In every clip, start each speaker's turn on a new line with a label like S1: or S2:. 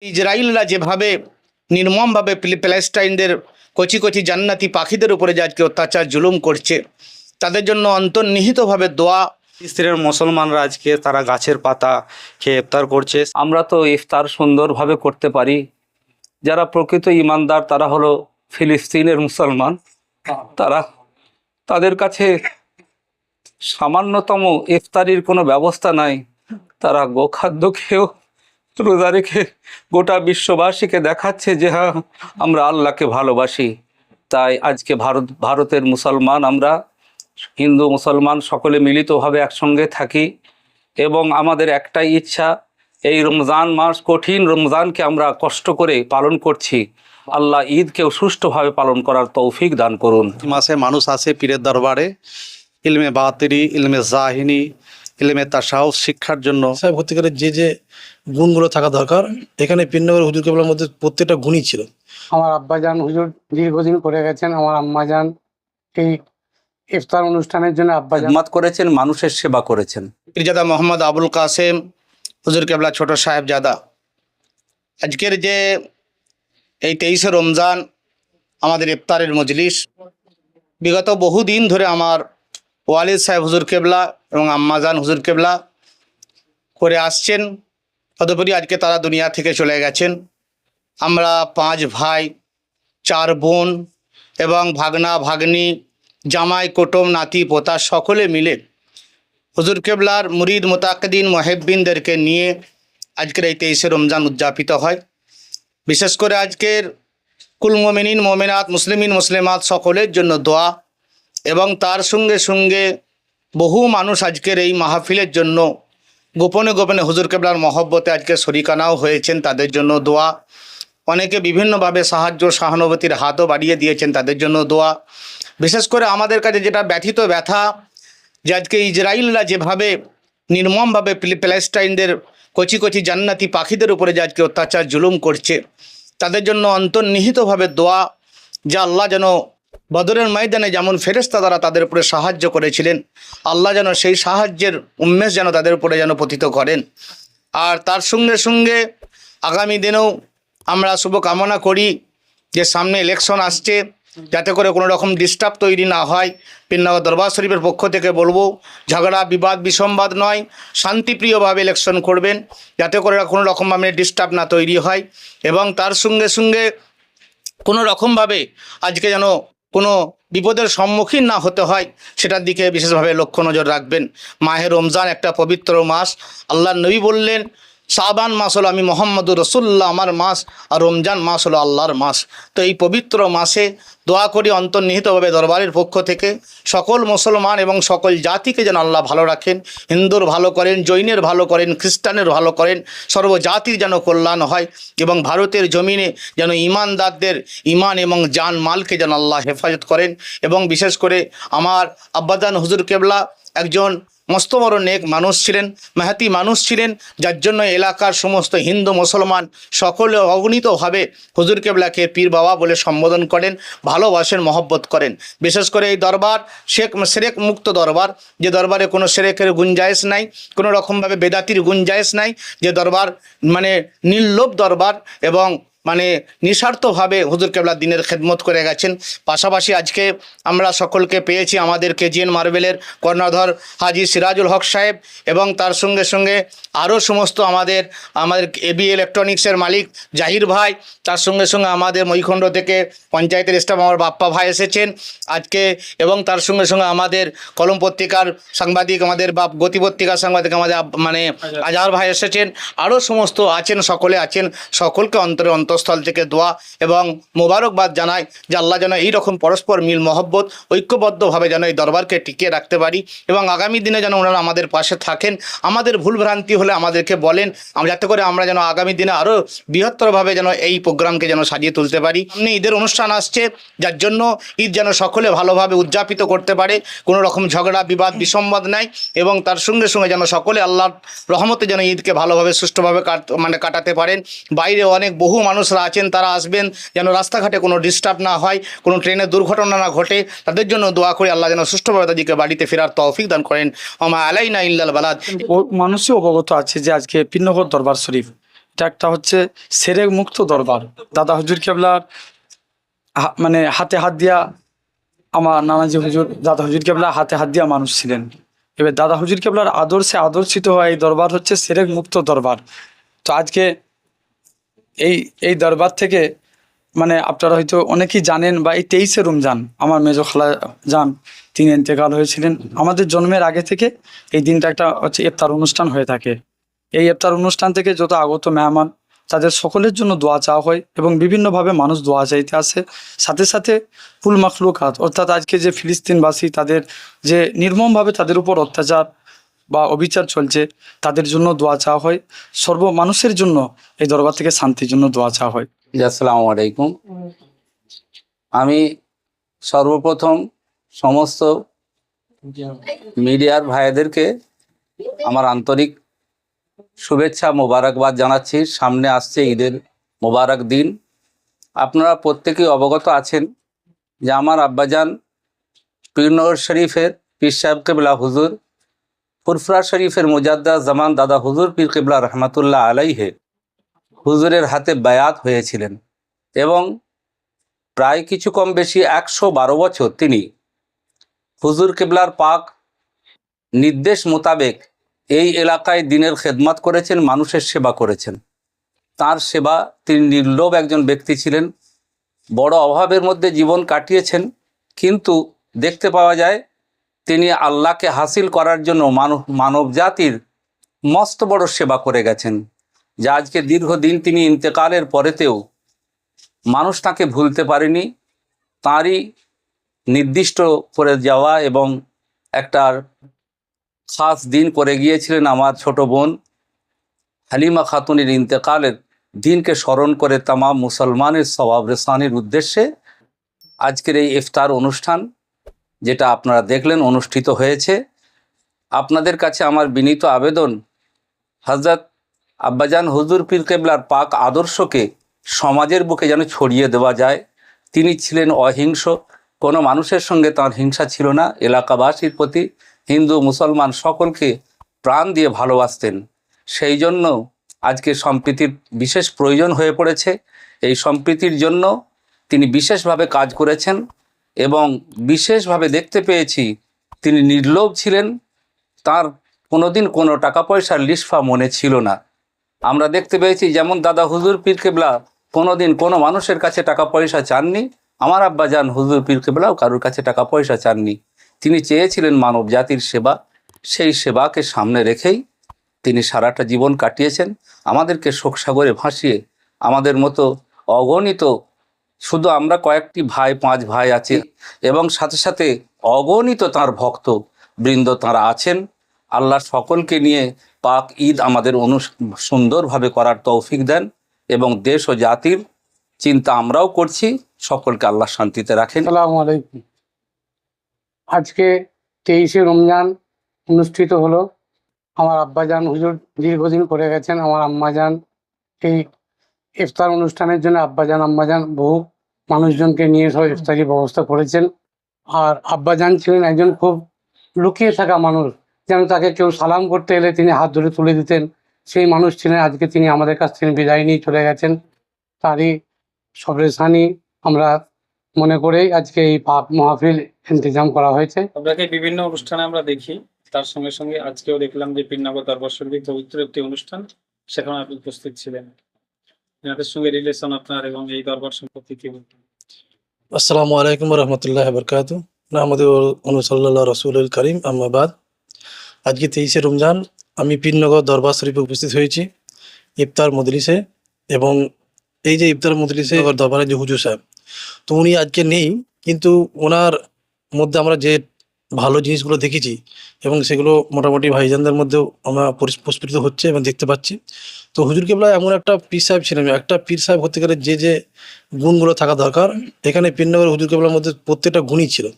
S1: ইসরায়েলরা যেভাবে নির্মমভাবে প্যালে- প্যালেস্টাইনদের কচি কচি জান্নাতি পাখিদের উপরে যে আজকে অত্যাচার, জুলুম করছে, তাদের জন্য অন্তর্নিহিতভাবে দোয়া
S2: স্ত্রীর মুসলমানরা আজকে তারা গাছের পাতা খেয়ে ইফতার করছে।
S3: আমরা তো ইফতার সুন্দরভাবে করতে পারি। যারা প্রকৃত ইমানদার, তারা হলো ফিলিস্তিনের মুসলমান। তারা তাদের কাছে সামান্যতম ইফতারির কোনো ব্যবস্থা নাই। তারা গোখাদ্য খেয়েও রোজা রেখে গোটা বিশ্ববাসীকে দেখাচ্ছে যে হ্যাঁ আমরা আল্লাহকে ভালোবাসি। তাই আজকে ভারত, ভারতের মুসলমান, আমরা হিন্দু, মুসলমান সকলে মিলিতভাবে একসঙ্গে থাকি এবং আমাদের একটাই ইচ্ছা, এই রমজান মাস কঠিন রমজানকে আমরা কষ্ট করে পালন করছি। আল্লাহ ঈদকেও সুষ্ঠুভাবে পালন করার তৌফিক দান করুন।
S2: মাসে মানুষ আসে পীরের দরবারে, ইলমে বাতিরি ইলমে জাহিনী ইলমে সাহস শিক্ষার জন্য।
S4: সাহেব সত্যিকারের যে যে গুণগুলো থাকা দরকার এখানে পিন্নগর হুজুর কেবলার মধ্যে প্রত্যেকটা গুণই ছিল।
S5: আমার আব্বাজান হুজুর দীর্ঘদিন করে গেছেন আমার আম্মাজান এই ইফতার অনুষ্ঠানের জন্য আব্বাজান
S3: খেদমত করেছেন মানুষের সেবা করেছেন।
S1: পীরজাদা মোহাম্মদ আবুল কাসেম হুজুর কেবলা ছোট সাহেবজাদা। আজকের যে এই তেইশে রমজান আমাদের ইফতারের মজলিস বিগত বহুদিন ধরে আমার ওয়ালিদ সাহেব হুজুর কেবলা এবং আম্মাজান হুজুর কেবলা করে আসছেন। তদুপরি আজকে তারা দুনিয়া থেকে চলে গেছেন। আমরা পাঁচ ভাই, চার বোন এবং ভাগনা, ভাগ্নি, জামাই, কুটুম, নাতি, পোতা সকলে মিলে হুজুর কেবলার মুরিদ মোতাকদিন মহেব্বিনদেরকে নিয়ে আজকের এই তেইশে রমজান উদযাপিত হয়। বিশেষ করে আজকের কুল মোমিনিন, মোমিনাত, মুসলিমিন, মুসলিমাত সকলের জন্য দোয়া এবং তার সঙ্গে সঙ্গে বহু মানুষ আজকের এই মাহফিলের জন্য গোপনে গোপনে হুজুর কেবলার মহব্বতে আজকে শরিকানাও হয়েছেন, তাদের জন্য দোয়া। অনেকে বিভিন্নভাবে সাহায্য সহানুভূতির হাতও বাড়িয়ে দিয়েছেন, তাদের জন্য দোয়া। বিশেষ করে আমাদের কাছে যেটা ব্যথিত ব্যথা, যে আজকে ইসরায়েলরা যেভাবে নির্মমভাবে প্যালে- প্যালেস্টাইনদের কচি কচি জান্নাতি পাখিদের উপরে যে আজকে অত্যাচার জুলুম করছে, তাদের জন্য অন্তর্নিহিতভাবে দোয়া, যা আল্লাহ যেন বদরের ময়দানে যেমন ফেরেস্তা দ্বারা তাদের উপরে সাহায্য করেছিলেন, আল্লাহ যেন সেই সাহায্যের উন্মেষ যেন তাদের উপরে যেন পতিত করেন। আর তার সঙ্গে সঙ্গে আগামী দিনেও আমরা শুভ কামনা করি যে সামনে ইলেকশন আসছে, যাতে করে কোনো রকম ডিস্টার্ব তৈরি না হয়। পিন্নগর দরবার শরীফের পক্ষ থেকে বলব, ঝগড়া, বিবাদ, বিসম্বাদ নয়, শান্তিপ্রিয়ভাবে ইলেকশন করবেন, যাতে করে কোনো রকমভাবে ডিস্টার্ব না তৈরি হয়। এবং তার সঙ্গে সঙ্গে কোনো রকমভাবে আজকে যেন কোনো বিপদের সম্মুখীন না হতে হয়, সেটার দিকে বিশেষভাবে লক্ষ্য নজর রাখবেন। মাহে রমজান একটা পবিত্র মাস। আল্লাহ নবী বললেন সাবান মাস হলো আমি মোহাম্মদুর রসুল্লাহ আমার মাস আর রমজান মাস হলো আল্লাহর মাস। তো এই পবিত্র মাসে দোয়া করি অন্তর্নিহিতভাবে দরবারের পক্ষ থেকে সকল মুসলমান এবং সকল জাতিকে যেন আল্লাহ ভালো রাখেন, হিন্দুর ভালো করেন, জৈনের ভালো করেন, খ্রিস্টানের ভালো করেন সর্বজাতির যেন কল্যাণ হয় এবং ভারতের জমিনে যেন ইমানদারদের ইমান এবং জান মালকে যেন আল্লাহ হেফাজত করেন এবং বিশেষ করে আমার আব্বাদান হুজুর কেবলা একজন মস্ত বড় নেক মানুষ ছিলেন, মেহাতি মানুষ ছিলেন, যার জন্য এলাকার সমস্ত হিন্দু, মুসলমান সকলে অগণিতভাবে হুজুর কেবলাকে পীর বাবা বলে সম্বোধন করেন, ভালোবাসেন, মহব্বত করেন। বিশেষ করে এই দরবার, শেখ, সেরেক মুক্ত দরবার, যে দরবারে কোনো সেরেকের গুঞ্জায়েশ নাই, কোনো রকমভাবে বেদাতির গুঞ্জায়েশ নাই, যে দরবার মানে নির্লোভ দরবার এবং মানে নিঃস্বার্থভাবে হুজুর কেবলা দিনের খেদমত করে গেছেন। পাশাপাশি আজকে আমরা সকলকে পেয়েছি আমাদের কেজিএন মার্বেলের কর্ণধর হাজি সিরাজুল হক সাহেব এবং তার সঙ্গে সঙ্গে আরও সমস্ত আমাদের আমাদের এবি ইলেকট্রনিক্সের মালিক জাহির ভাই তার সঙ্গে সঙ্গে আমাদের মহিখণ্ড থেকে পঞ্চায়েতের স্টাফ আমার বাপ্পা ভাই এসেছেন আজকে এবং তার সঙ্গে সঙ্গে আমাদের কলম পত্রিকার সাংবাদিক আমাদের বা গতি পত্রিকার সাংবাদিক আমাদের মানে আজহার ভাই এসেছেন। আরও সমস্ত আছেন সকলে আছেন সকলকে অন্তরে অন্তঃস্থল থেকে দোয়া এবং মোবারকবাদ জানাই যে আল্লাহ যেন এইরকম পরস্পর মিল, মহব্বত, ঐক্যবদ্ধভাবে যেন এই দরবারকে টিকিয়ে রাখতে পারি এবং আগামী দিনে যেন ওনারা আমাদের পাশে থাকেন। আমাদের ভুলভ্রান্তি হলে আমাদেরকে বলেন। যাতে করে আমরা যেন আগামী দিনে আরও বৃহত্তরভাবে যেন এই প্রোগ্রামকে যেন সাজিয়ে তুলতে পারি। সামনে ঈদের অনুষ্ঠান আসছে, যার জন্য ঈদ যেন সকলে ভালোভাবে উদযাপিত করতে পারে। কোনো রকম ঝগড়া, বিবাদ, বিসম্বাদ নাই এবং তার সঙ্গে সঙ্গে যেন সকলে আল্লাহর রহমতে যেন ঈদকে ভালোভাবে সুষ্ঠুভাবে কাট মানে কাটাতে পারেন। বাইরে অনেক বহু মানুষরা আছেন, তারা আসবেন, যেন রাস্তাঘাটে কোনো ডিস্টার্ব না হয়, কোনো ট্রেনে দুর্ঘটনা না ঘটে। তাদের জন্য দোয়া করে আল্লাহ যেন সুষ্ঠুভাবে তাদেরকে বাড়িতে ফেরার তৌফিক দান করেন। আমা আলাইনা ইল্লাল বালাদ।
S6: মানুষই অবগত আছে যে আজকে পিন্নগর দরবার শরীফ, এটা একটা হচ্ছে সেরেক মুক্ত দরবার। দাদা হুজুর কেবলার মানে হাতে হাত দিয়া আমার নানাজি হুজুর, দাদা হুজুর কেবলা হাতে হাত দিয়া মানুষ ছিলেন। এবার দাদা হুজুর কেবলার আদর্শে আদর্শিত হওয়া এই দরবার হচ্ছে সেরেক মুক্ত দরবার। তো আজকে এই এই দরবার থেকে মানে আপনারা হয়তো অনেকেই জানেন বা এই তেইশে রমজান, আমার মেজো খালা যান তিনি ইন্তেকাল হয়েছিলেন। আমাদের জন্মের আগে থেকে এই দিনটা একটা হচ্ছে ইফতার অনুষ্ঠান হয়ে থাকে। এই ইফতার অনুষ্ঠান থেকে যত আগত মেহমান, তাদের সকলের জন্য দোয়া চাওয়া হয় এবং বিভিন্নভাবে মানুষ দোয়া চাইতে আসে। সাথে সাথে ফুল মখলুকাত, অর্থাৎ আজকে যে ফিলিস্তিনবাসী তাদের যে নির্মমভাবে তাদের উপর অত্যাচার বা অবিচার চলছে, তাদের জন্য দোয়া চাওয়া হয়। সর্ব মানুষের জন্য এই দরবার থেকে শান্তির জন্য দোয়া চাওয়া হয়।
S3: আসসালামু আলাইকুম। আমি সর্বপ্রথম সমস্ত মিডিয়ার ভাইদেরকে আমার আন্তরিক শুভেচ্ছা, মোবারকবাদ জানাচ্ছি। সামনে আসছে ঈদের মোবারক দিন। আপনারা প্রত্যেকেই অবগত আছেন যে আমার আব্বাজান পীরনগর শরীফের পীর সাহেব কেবলা হুজুর ফুরফুরা শরীফের মুজাদ্দা জামান দাদা হুজুর পীর কেবলা রহমতুল্লাহ আলাইহে হুজুরের হাতে বায়াত হয়েছিলেন এবং প্রায় কিছু কম বেশি একশো বারো বছর তিনি হুজুর কেবলার পাক নির্দেশ মোতাবেক এই এলাকায় দিনের খেদমাত করেছেন, মানুষের সেবা করেছেন। তার সেবা তিনি নির্লোভ একজন ব্যক্তি ছিলেন, বড় অভাবের মধ্যে জীবন কাটিয়েছেন, কিন্তু দেখতে পাওয়া যায় তিনি আল্লাহকে হাসিল করার জন্য মানব মানব জাতির মস্ত বড় সেবা করে গেছেন, যা আজকে দীর্ঘদিন তিনি ইন্তেকালের পরেতেও মানুষ তাকে ভুলতে পারেনি। তাঁরই নির্দিষ্ট করে যাওয়া এবং একটা খাস দিন করে গিয়েছিলেন আমার ছোট বোন হালিমা খাতুনের ইন্তেকালের দিনকে স্মরণ করে তামাম মুসলমানের সবাব রেসানির উদ্দেশ্যে আজকের এই ইফতার অনুষ্ঠান। যেটা আপনারা দেখলেন অনুষ্ঠিত হয়েছে। আপনাদের কাছে আমার বিনীত আবেদন হজরত আব্বাজান হুজুর পীর কেবলার পাক আদর্শকে সমাজের বুকে যেন ছড়িয়ে দেওয়া যায়। তিনি ছিলেন অহিংস, কোনো মানুষের সঙ্গে তার হিংসা ছিল না। এলাকাবাসীর প্রতি হিন্দু, মুসলমান সকলকে প্রাণ দিয়ে ভালোবাসতেন। সেই জন্য আজকে সম্প্রীতির বিশেষ প্রয়োজন হয়ে পড়েছে। এই সম্প্রীতির জন্য তিনি বিশেষভাবে কাজ করেছেন। এবং বিশেষভাবে দেখতে পেয়েছি, তিনি নির্লোভ ছিলেন, তার কোনোদিন কোনো টাকা পয়সার লিসফা মনে ছিল না। আমরা দেখতে পেয়েছি যেমন দাদা হুজুর পীর কেবলা কোনোদিন কোনো মানুষের কাছে টাকা পয়সা চাননি, আমার আব্বা যান হুজুর পীর কেবলাও কারোর কাছে টাকা পয়সা চাননি। তিনি চেয়েছিলেন মানব জাতির সেবা, সেই সেবাকে সামনে রেখেই তিনি সারাটা জীবন কাটিয়েছেন। আমাদেরকে শোকসাগরে ভাসিয়ে, আমাদের মতো অগণিত শুধু আমরা কয়েকটি ভাই, পাঁচ ভাই আছি এবং সাথে সাথে অগণিত তার ভক্ত বৃন্দ তাঁরা আছেন। আল্লাহ সকলকে নিয়ে পাক ঈদ আমাদের অনু সুন্দরভাবে করার তৌফিক দেন এবং দেশ ও জাতির চিন্তা আমরাও করছি। সকলকে আল্লাহ শান্তিতে রাখেন।
S5: আলাইকুম। আজকে তেইশে রমজান অনুষ্ঠিত হলো। আমার আব্বাজান হুজুর দীর্ঘদিন করে গেছেন, আমার আম্মাজান এই ইফতার অনুষ্ঠানের জন্য আব্বাজান আম্মাজান বহু মানুষজনকে নিয়ে সব ইফতারি ব্যবস্থা করেছেন। আর আব্বাজান ছিলেন একজন খুব লুকিয়ে থাকা মানুষ। যেন তাকে কেউ সালাম করতে এলে তিনি হাত ধরে তুলে দিতেন। সেই মানুষ ছিলেন আজকে তিনি আমাদের কাছ থেকে বিদায় নিয়ে চলে গেছেন। তারই সবরেসানি আমরা মনে করেই আজকে এই পাক মাহফিল ইন্তজাম করা হয়েছে।
S7: আপনাকে বিভিন্ন অনুষ্ঠানে আমরা দেখি। তার সঙ্গে সঙ্গে আজকেও দেখলাম যে পিন্নাগর দরবার পবিত্র একটি অনুষ্ঠান। সেখানে আপনি উপস্থিত ছিলেন। এনাদের সঙ্গে রিলেশন আপনার এবং এই দরবার সম্পর্কে কি বলবেন?
S4: আসসালামু আলাইকুম রহমতুল্লাহ বরকাত আমাদের অনুসল্লাহ রসুল করিম আহমাবাদ আজকে তেইশে রমজান, আমি পীরনগর দরবার শরীফে উপস্থিত হয়েছি ইফতার মজলিসে এবং এই যে ইফতার মজলিসে দরবারে যে হুজুর সাহেব, তো উনি আজকে নেই, কিন্তু ওনার মধ্যে আমরা যে ভালো জিনিসগুলো দেখেছি এবং সেগুলো মোটামুটি ভাইজানদের মধ্যেও আমরা পরিস- প্রস্ফুটিত হচ্ছে এবং দেখতে পাচ্ছি। তো হুজুর কেবলা এমন একটা পীর সাহেব ছিলেন, একটা পীর সাহেব হতে গেলে যে যে গুণগুলো থাকা দরকার, এখানে পীরনগর হুজুর কেবলার মধ্যে প্রত্যেকটা গুণই ছিল।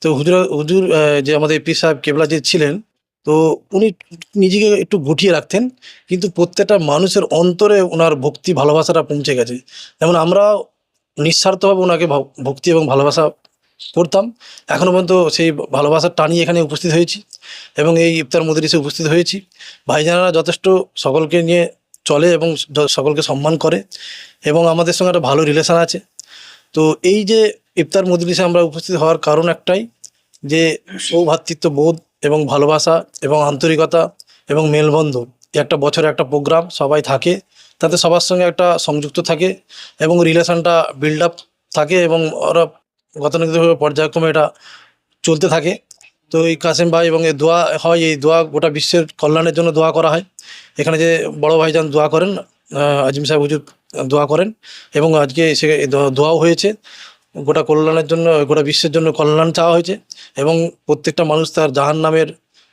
S4: তো হুজুর হুজুর যে আমাদের পীর সাহেব কেবলা যে ছিলেন, তো উনি নিজেকে একটু গুটিয়ে রাখতেন, কিন্তু প্রত্যেকটা মানুষের অন্তরে ওনার ভক্তি ভালোবাসাটা পৌঁছে গেছে। যেমন আমরা নিঃস্বার্থভাবে ওনাকে ভক্তি এবং ভালোবাসা করতাম এখনও পর্যন্ত সেই ভালোবাসার টানি এখানে উপস্থিত হয়েছি এবং এই ইফতার মজলিসে উপস্থিত হয়েছি। ভাইজানারা যথেষ্ট সকলকে নিয়ে চলে এবং সকলকে সম্মান করে এবং আমাদের সঙ্গে একটা ভালো রিলেশন আছে। তো এই যে ইফতার মজলিসে আমরা উপস্থিত হওয়ার কারণ একটাই যে সৌভ্রাতৃত্ব বোধ এবং ভালোবাসা এবং আন্তরিকতা এবং মেলবন্ধন একটা বছরে একটা প্রোগ্রাম সবাই থাকে, তাতে সবার সঙ্গে একটা সংযুক্ত থাকে এবং রিলেশনটা বিল্ড আপ থাকে এবং ওরা গতানুগতিকভাবে পর্যায়ক্রমে এটা চলতে থাকে। তো এই কাসেম ভাই এবং এই দোয়া হয়, এই দোয়া গোটা বিশ্বের কল্যাণের জন্য দোয়া করা হয়। এখানে যে বড় ভাইজান দোয়া করেন আজিম সাহেব হুজুর দোয়া করেন এবং আজকে সে দোয়াও হয়েছে। গোটা কল্যাণের জন্য, গোটা বিশ্বের জন্য কল্যাণ চাওয়া হয়েছে এবং প্রত্যেকটা মানুষ তার জাহান নামের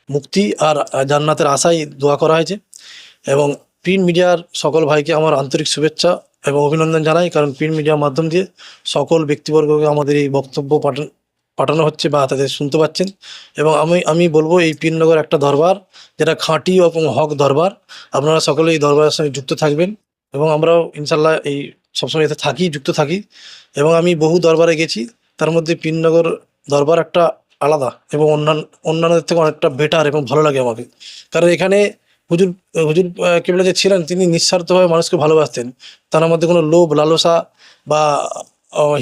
S4: মুক্তি আর জান্নাতের আশাই দোয়া করা হয়েছে। এবং প্রিন্ট মিডিয়ার সকল ভাইকে আমার আন্তরিক শুভেচ্ছা এবং অভিনন্দন জানাই, কারণ প্রিন্ট মিডিয়ার মাধ্যম দিয়ে সকল ব্যক্তিবর্গকে আমাদের এই বক্তব্য পাঠান পাঠানো হচ্ছে বা তাদের শুনতে পাচ্ছেন। এবং আমি আমি বলব এই পীরনগর একটা দরবার, যেটা খাঁটি এবং হক দরবার। আপনারা সকলে এই দরবারের সঙ্গে যুক্ত থাকবেন এবং আমরাও ইনশাল্লাহ এই সবসময় এতে থাকি, যুক্ত থাকি। এবং আমি বহু দরবারে গেছি, তার মধ্যে পীরনগর দরবার একটা আলাদা এবং অন্যান্য অন্যান্যদের থেকে অনেকটা বেটার এবং ভালো লাগে আমাকে। কারণ এখানে হুজুর হুজুর কেবলা যে ছিলেন তিনি নিঃস্বার্থভাবে মানুষকে ভালোবাসতেন। তার মধ্যে কোনো লোভ লালসা বা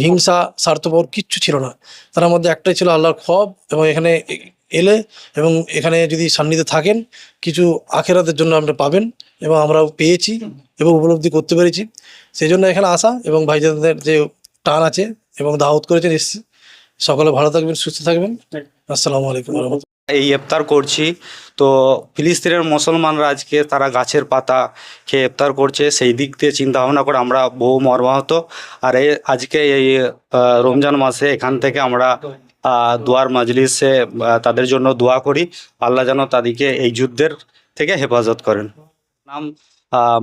S4: হিংসা স্বার্থপর কিচ্ছু ছিল না। তার মধ্যে একটাই ছিল আল্লাহর খব এবং এখানে এলে এবং এখানে যদি সান্নিধ্যে থাকেন কিছু আখেরাতের জন্য আমরা পাবেন এবং আমরাও পেয়েছি এবং উপলব্ধি করতে পেরেছি। সেই জন্য এখানে আসা এবং ভাইজানদের যে টান আছে এবং দাওয়াত করেছেন এসছি। সকলে ভালো থাকবেন সুস্থ থাকবেন। আসসালামু আলাইকুম
S8: এই ইফতার করছি। তো ফিলিস্তিনের মুসলমানরা আজকে তারা গাছের পাতা খেয়ে ইফতার করছে। সেই দিক দিয়ে চিন্তা ভাবনা করে আমরা বহু মর্মাহত। আর এই আজকে এই রমজান মাসে এখান থেকে আমরা দোয়ার মাজলিসে তাদের জন্য দোয়া করি। আল্লাহ যেন তাদেরকে এই যুদ্ধের থেকে হেফাজত করেন। নাম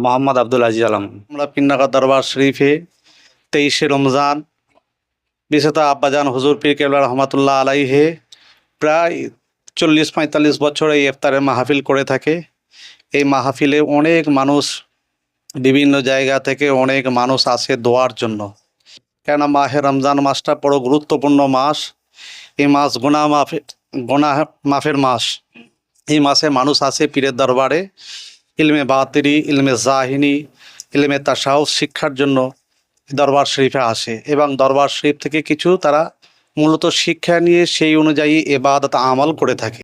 S8: মোহাম্মদ আব্দুল আজিজ আলম।
S2: আমরা পিন্নাকা দরবার শরীফে তেইশে রমজান, বিশেষত আব্বাজান হুজুর পীর কেবলা রহমাতুল্লাহ আলাইহে, প্রায় চল্লিশ পঁয়তাল্লিশ বছর এই ইফতারের মাহফিল করে থাকে। এই মাহফিলে অনেক মানুষ বিভিন্ন জায়গা থেকে অনেক মানুষ আসে দোয়ার জন্য। কেননা মাহে রমজান মাসটা বড় গুরুত্বপূর্ণ মাস। এই মাস গোনা মাফে, গোনা মাফের মাস। এই মাসে মানুষ আসে পীরের দরবারে, ইলমে বাতিরি ইলমে জাহিনী, ইলমে তাসাউ শিক্ষার জন্য দরবার শরীফে আসে এবং দরবার শরীফ থেকে কিছু তারা মূলত শিক্ষা নিয়ে সেই অনুযায়ী এবাদত আমল করে থাকে।